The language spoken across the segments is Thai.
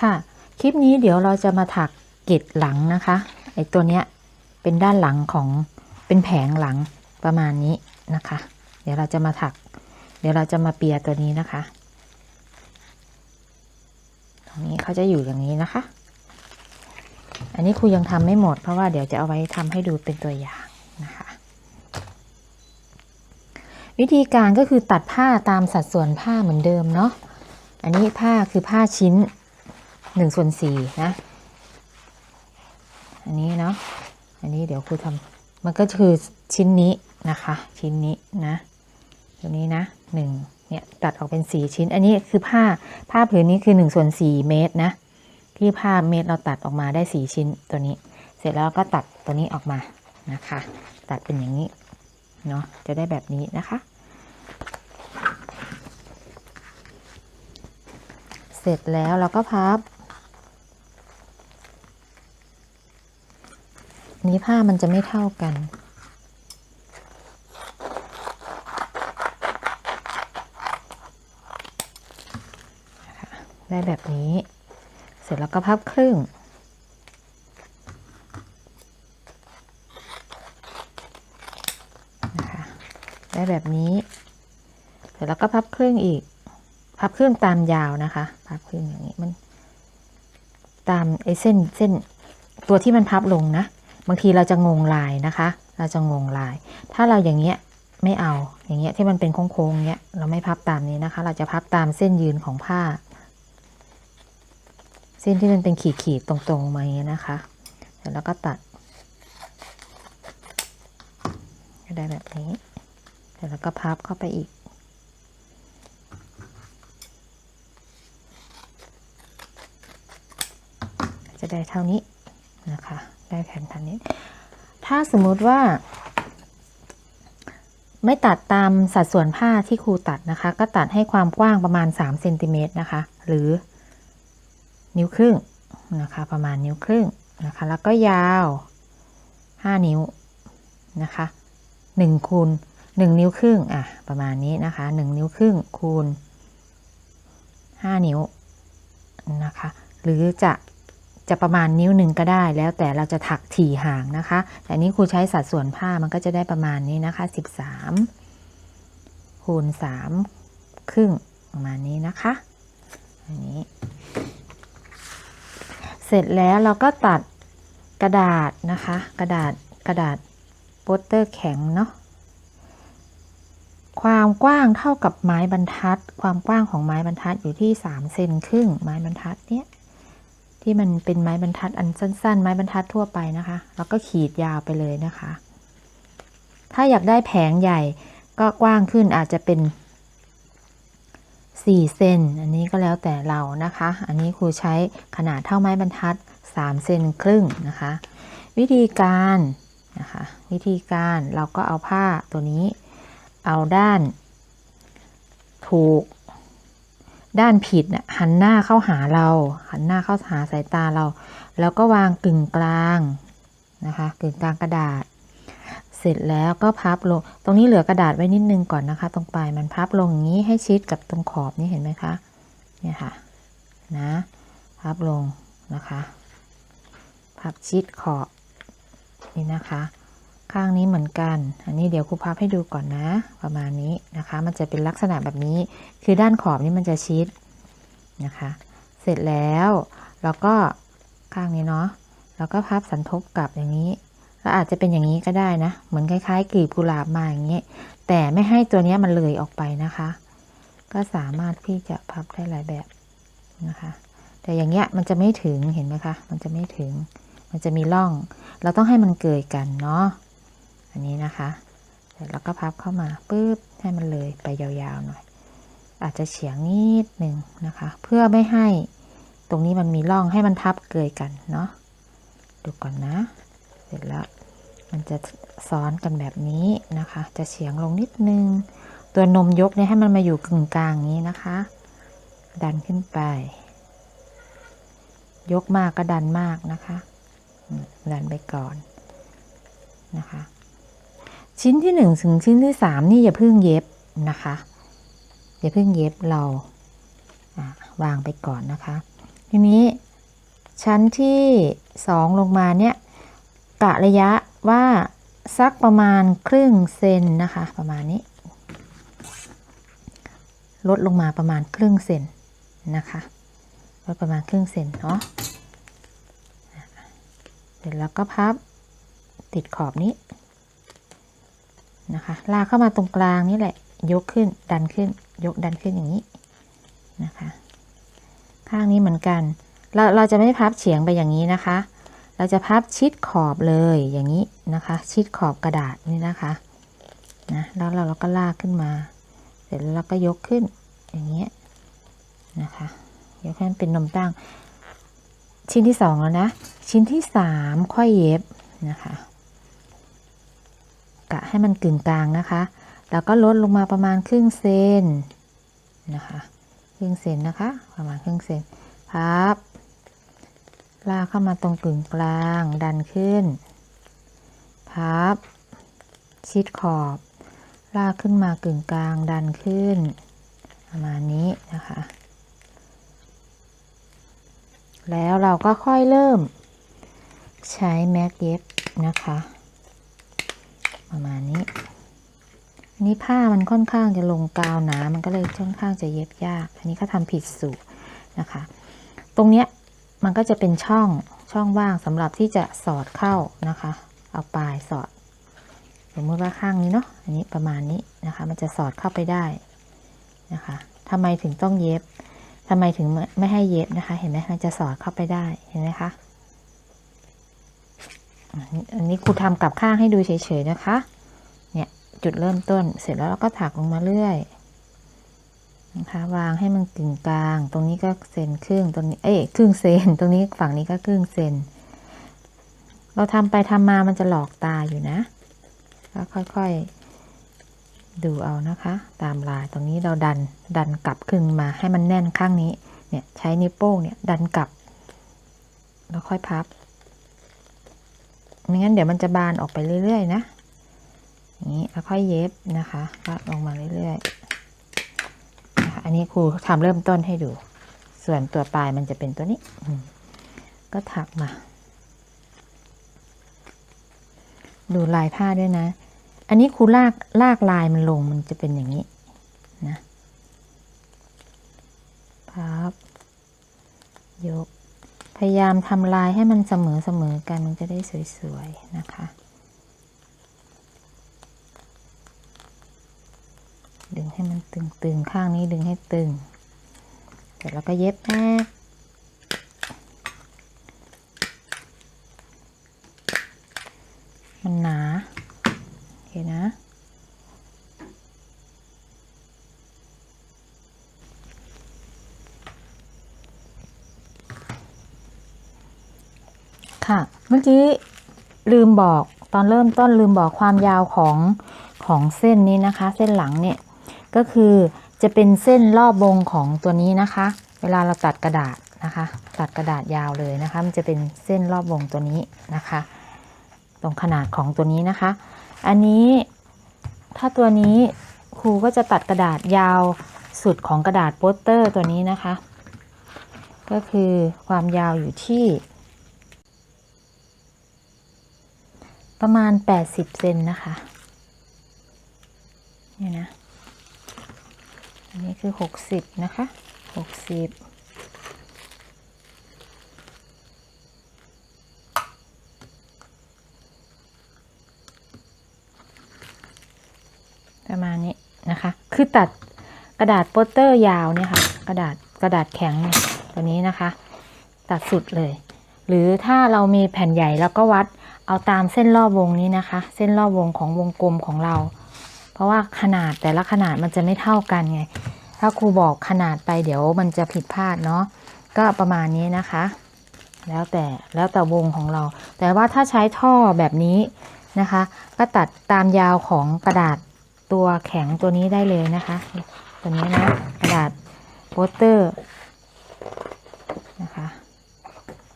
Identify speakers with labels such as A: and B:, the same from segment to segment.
A: ค่ะ คลิปนี้เดี๋ยวเราจะมาถักเกล็ดหลังนะคะไอตัวเนี้ยเป็นด้านหลังของเป็นแผงหลังประมาณนี้นะคะ เดี๋ยวเราจะมาถัก เดี๋ยวเราจะมาเปียตัวนี้นะคะ ตรงนี้เขาจะอยู่อย่างนี้นะคะ อันนี้ครูยังทำไม่หมด เพราะว่าเดี๋ยวจะเอาไว้ทำให้ดูเป็นตัวอย่างนะคะ วิธีการก็คือตัดผ้าตามสัดส่วนผ้าเหมือนเดิมเนาะอันนี้ผ้าคือผ้าชิ้น หนึ่งส่วนสี่นะ อันนี้เนาะ อันนี้เดี๋ยวครูทำมันก็คือชิ้นนี้นะคะ ชิ้นนี้นะตัวนี้นะหนึ่งเนี่ยตัดออกเป็นสี่ชิ้น อันนี้คือผ้าผ้าผืนนี้คือหนึ่งส่วนสี่เมตรนะ ที่ผ้าเมตรเราตัดออกมาได้สี่ชิ้นตัวนี้ เสร็จแล้วก็ตัดตัวนี้ออกมานะคะ ตัดเป็นอย่างนี้เนาะจะได้แบบนี้นะคะ เสร็จแล้วเราก็พับ นี้ผ้ามันจะไม่เท่ากัน ได้แบบนี้ เสร็จแล้วก็พับครึ่งนะคะได้แบบนี้ เสร็จแล้วก็พับครึ่งอีก พับครึ่งตามยาวนะคะ พับครึ่งอย่างนี้มัน ตามไอ้เส้นเส้นตัวที่มันพับลงนะ บางทีเราจะงงลายนะคะ เราจะงงลาย ถ้าเราอย่างเงี้ยไม่เอาอย่างเงี้ยที่มันเป็นโค้งๆเงี้ยเราไม่พับตามนี้นะคะ เราจะพับตามเส้นยืนของผ้า เส้นที่มันเป็นขีดๆตรงๆมาอย่างเงี้ยนะคะเสร็จแล้วก็ตัดก็ได้แบบนี้เสร็จแล้วก็พับเข้าไปอีกจะได้เท่านี้นะคะ ได้แผ่นเท่านี้ ถ้าสมมุติว่า ไม่ตัดตามสัดส่วนผ้าที่ครูตัดนะคะ ก็ตัดให้ความกว้างประมาณ3เซนติเมตรนะคะ หรือนิ้วครึ่งนะคะ ประมาณนิ้วครึ่งนะคะ แล้วก็ยาว 5 นิ้วนะคะ1คูณ1นิ้วครึ่งอะประมาณนี้นะคะ1นิ้วครึ่งคูณ5นิ้วนะคะ หรือจะ จะประมาณนิ้วหนึ่งก็ได้ แล้วแต่เราจะถักถี่ห่างนะคะ แต่นี้ครูใช้สัดส่วนผ้ามันก็จะได้ประมาณนี้นะคะ 13คูณ3ครึ่งประมาณนี้นะคะอันนี้ เสร็จแล้วเราก็ตัดกระดาษนะคะ กระดาษกระดาษโปสเตอร์แข็งเนาะความกว้างเท่ากับไม้บรรทัด ความกว้างของไม้บรรทัดอยู่ที่3เซนครึ่งไม้บรรทัดเนี้ย ที่มันเป็นไม้บรรทัดอันสั้น ๆ ไม้บรรทัดทั่วไปนะคะ แล้วก็ขีดยาวไปเลยนะคะ ถ้าอยากได้แผงใหญ่ก็กว้างขึ้นอาจจะเป็น4เซนอันนี้ก็แล้วแต่เรานะคะ อันนี้ครูใช้ขนาดเท่าไม้บรรทัด3เซนครึ่งนะคะ วิธีการนะคะวิธีการเราก็เอาผ้าตัวนี้ เอาด้าน ถูก ด้านผิดน่ะหันหน้าเข้าหาเรา หันหน้าเข้าหาสายตาเรา แล้วก็วางกึ่งกลางนะคะกึ่งกลางกระดาษ เสร็จแล้วก็พับลง ตรงนี้เหลือกระดาษไว้นิดนึงก่อนนะคะ ตรงปลายมันพับลงอย่างนี้ให้ชิดกับตรงขอบนี่เห็นไหมคะเนี่ยค่ะนะพับลงนะคะ พับชิดขอบนี่นะคะ ข้างนี้เหมือนกัน อันนี้เดี๋ยวครูพับให้ดูก่อนนะ ประมาณนี้นะคะ มันจะเป็นลักษณะแบบนี้ คือด้านขอบนี่มันจะชิดนะคะ เสร็จแล้วเราก็ข้างนี้เนาะ แล้วก็พับสันทบกลับอย่างนี้แล้วอาจจะเป็นอย่างนี้ก็ได้นะ เหมือนคล้ายๆกลีบกุหลาบมาอย่างนี้ แต่ไม่ให้ตัวนี้มันเลยออกไปนะคะ ก็สามารถที่จะพับได้หลายแบบนะคะ แต่อย่างเงี้ยมันจะไม่ถึงเห็นไหมคะ มันจะไม่ถึง มันจะมีร่อง เราต้องให้มันเกยกันเนาะ อันนี้นะคะเสร็จแล้วก็พับเข้ามาปุ๊บให้มันเลยไปยาวๆหน่อย อาจจะเฉียงนิดหนึ่งนะคะ เพื่อไม่ให้ตรงนี้มันมีร่องให้มันทับเกยกันเนาะดูก่อนนะ เสร็จแล้วมันจะซ้อนกันแบบนี้นะคะ จะเฉียงลงนิดนึง ตัวนมยกเนี่ยให้มันมาอยู่กึ่งกลางนี้นะคะ ดันขึ้นไป ยกมากก็ดันมากนะคะ ดันไปก่อนนะคะ ชิ้นที่หนึ่งถึงชิ้นที่สามนี่อย่าเพิ่งเย็บนะคะ อย่าเพิ่งเย็บเราวางไปก่อนนะคะ ทีนี้ชั้นที่สองลงมาเนี่ยกะระยะว่าสักประมาณครึ่งเซนนะคะ ประมาณนี้ ลดลงมาประมาณครึ่งเซนนะคะลดประมาณครึ่งเซนเนาะเสร็จแล้วก็พับติดขอบนี้ นะคะ ลากเข้ามาตรงกลางนี่แหละ ยกขึ้นดันขึ้น ยกดันขึ้นอย่างนี้นะคะ ข้างนี้เหมือนกัน เราเราจะไม่พับเฉียงไปอย่างนี้นะคะ เราจะพับชิดขอบเลยอย่างนี้นะคะ ชิดขอบกระดาษนี่นะคะนะแล้วเราเราก็ลากขึ้นมา เสร็จแล้วเราก็ยกขึ้นอย่างเงี้ยนะคะยกให้มันเป็นนมตั้ง ชิ้นที่สองแล้วนะ ชิ้นที่สามค่อยเย็บนะคะ กะให้มันกึ่งกลางนะคะ แล้วก็ลดลงมาประมาณครึ่งเซนนะคะครึ่งเซนนะคะ ประมาณครึ่งเซนพับลากเข้ามาตรงกึ่งกลางดันขึ้น พับ ชิดขอบ ลากขึ้นมากึ่งกลางดันขึ้น ประมาณนี้นะคะ แล้วเราก็ค่อยเริ่มใช้แม็กเย็บนะคะ ประมาณนี้อันนี้ผ้ามันค่อนข้างจะลงกาวหนา มันก็เลยค่อนข้างจะเย็บยาก อันนี้ก็ทำผิดสูตรนะคะ ตรงเนี้ยมันก็จะเป็นช่องช่องว่างสำหรับที่จะสอดเข้านะคะ เอาปลายสอด สมมติว่าข้างนี้เนาะ อันนี้ประมาณนี้นะคะ มันจะสอดเข้าไปได้นะคะทำไมถึงต้องเย็บทำไมถึงไม่ให้เย็บนะคะ เห็นไหมมันจะสอดเข้าไปได้ เห็นไหมคะ อันนี้ครูทำกลับข้างให้ดูเฉยๆนะคะ เนี่ยจุดเริ่มต้นเสร็จแล้วเราก็ถักลงมาเรื่อยนะคะวางให้มันกึ่งกลาง ตรงนี้ก็เซนครึ่งตรงนี้เอ้ยครึ่งเซนตรงนี้ฝั่งนี้ก็ครึ่งเซนเราทำไปทำมามันจะหลอกตาอยู่นะก็ค่อยๆดูเอานะคะ ตามลายตรงนี้เราดันดันกลับขึ้นมาให้มันแน่นข้างนี้เนี่ยใช้นิ้วโป้งเนี่ยดันกลับ แล้วค่อยพับ ไม่งั้นเดี๋ยวมันจะบานออกไปเรื่อยๆนะอย่างนี้แล้วค่อยเย็บนะคะก็ลงมาเรื่อยๆนะคะอันนี้ครูทำเริ่มต้นให้ดู ส่วนตัวปลายมันจะเป็นตัวนี้อืก็ถักมา ดูลายผ้าด้วยนะ อันนี้ครูลากลากลายมันลงมันจะเป็นอย่างนี้นะพับยก พยายามทำลายให้มันเสมอเสมอกันมันจะได้สวยๆนะคะ ดึงให้มันตึงๆ ข้างนี้ดึงให้ตึง เสร็จแล้วก็เย็บแม่นหนาโอเคนะ ค่ะ เมื่อกี้ลืมบอกตอนเริ่มต้นลืมบอกความยาวของของเส้นนี้นะคะ เส้นหลังเนี่ยก็คือจะเป็นเส้นรอบวงของตัวนี้นะคะ เวลาเราตัดกระดาษนะคะ ตัดกระดาษยาวเลยนะคะ มันจะเป็นเส้นรอบวงตัวนี้นะคะ ตรงขนาดของตัวนี้นะคะ อันนี้ถ้าตัวนี้ครูก็จะตัดกระดาษยาวสุดของกระดาษโปสเตอร์ตัวนี้นะคะ ก็คือความยาวอยู่ที่ ประมาณ 80 เซนนะคะนี่นะ อันนี้คือ 60 นะคะ 60 ประมาณนี้นะคะ คือตัดกระดาษโปสเตอร์ยาวเนี่ยค่ะ กระดาษกระดาษแข็งเนี่ยตัวนี้นะคะ ตัดสุดเลย หรือถ้าเรามีแผ่นใหญ่เราก็วัด เอาตามเส้นรอบวงนี้นะคะ เส้นรอบวงของวงกลมของเรา เพราะว่าขนาดแต่ละขนาดมันจะไม่เท่ากันไง ถ้าครูบอกขนาดไปเดี๋ยวมันจะผิดพลาดเนาะก็ประมาณนี้นะคะ แล้วแต่แล้วแต่วงของเรา แต่ว่าถ้าใช้ท่อแบบนี้นะคะ ก็ตัดตามยาวของกระดาษตัวแข็งตัวนี้ได้เลยนะคะ ตัวนี้นะกระดาษโปสเตอร์นะคะ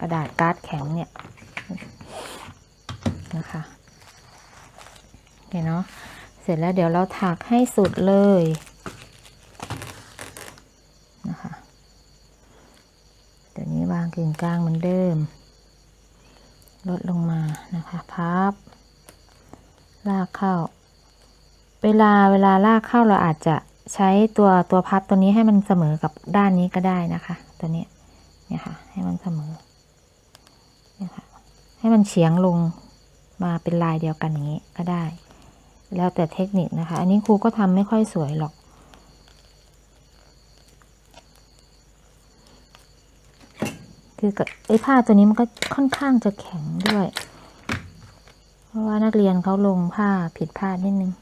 A: กระดาษการ์ดแข็งเนี่ย นะคะโอเคเนาะเสร็จแล้วเดี๋ยวเราถักให้สุดเลยนะคะเดี๋ยวนี้บางกึ่งกลางเหมือนเดิม ลดลงมานะคะพับ ลากเข้า เวลาเวลาลากเข้าเราอาจจะใช้ตัวตัวพับตัวนี้ให้มันเสมอกับด้านนี้ก็ได้นะคะ ตัวนี้เนี่ยค่ะให้มันเสมอเนี่ยค่ะให้มันเฉียงลง มาเป็นลายเดียวกันอย่างนี้ก็ได้ แล้วแต่เทคนิคนะคะ อันนี้ครูก็ทำไม่ค่อยสวยหรอก คือกับไอ้ผ้าตัวนี้มันก็ค่อนข้างจะแข็งด้วย เพราะว่านักเรียนเขาลงผ้าผิดพลาดนิดนึง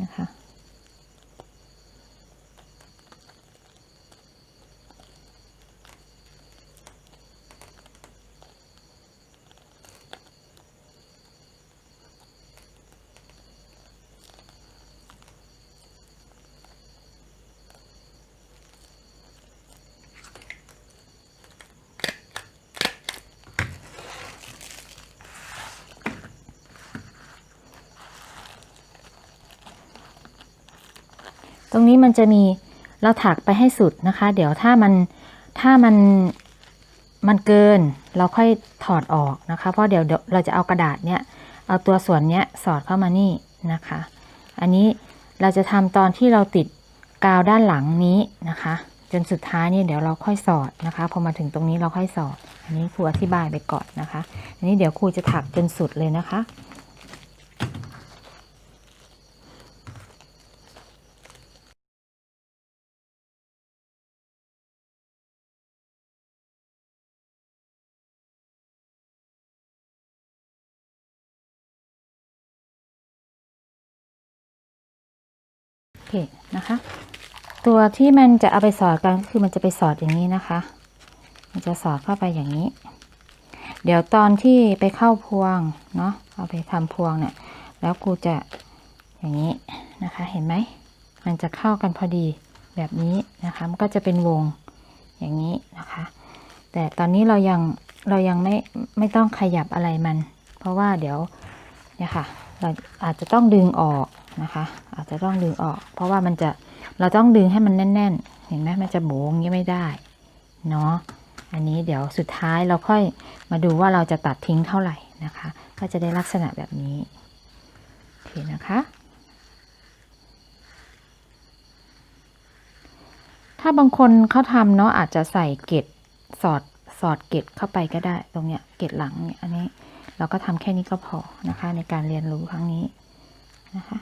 A: นะคะ ตรงนี้มันจะมีเราถักไปให้สุดนะคะ เดี๋ยวถ้ามันถ้ามันมันเกินเราค่อยถอดออกนะคะ เพราะเดี๋ยวเราจะเอากระดาษเนี้ยเอาตัวส่วนเนี้ยสอดเข้ามานี่นะคะ อันนี้เราจะทำตอนที่เราติดกาวด้านหลังนี้นะคะ จนสุดท้ายเนี่ยเดี๋ยวเราค่อยสอดนะคะพอมาถึงตรงนี้เราค่อยสอด อันนี้ครูอธิบายไปก่อนนะคะ อันนี้เดี๋ยวครูจะถักจนสุดเลยนะคะ เคนะคะ ตัวที่มันจะเอาไปสอดกันก็คือมันจะไปสอดอย่างนี้นะคะ มันจะสอดเข้าไปอย่างนี้ เดี๋ยวตอนที่ไปเข้าพวงเนาะเอาไปทำพวงเนี่ยแล้วครูจะอย่างนี้นะคะ เห็นไหมมันจะเข้ากันพอดีแบบนี้นะคะ มันก็จะเป็นวงอย่างนี้นะคะ แต่ตอนนี้เรายังเรายังไม่ไม่ต้องขยับอะไรมัน เพราะว่าเดี๋ยวเนี่ยค่ะ เราอาจจะต้องดึงออกนะคะ อาจจะต้องดึงออก เพราะว่ามันจะเราต้องดึงให้มันแน่น ๆ เห็นไหมมันจะโบงอย่างนี้ไม่ได้เนาะอันนี้เดี๋ยวสุดท้ายเราค่อยมาดูว่าเราจะตัดทิ้งเท่าไหร่นะคะ ก็จะได้ลักษณะแบบนี้โอเคนะคะ ถ้าบางคนเขาทำเนาะอาจจะใส่เกล็ดสอดสอดเกล็ดเข้าไปก็ได้ตรงเนี้ยเกล็ดหลังเนี่ยอันนี้ เราก็ทำแค่นี้ก็พอนะคะ ในการเรียนรู้ครั้งนี้นะคะ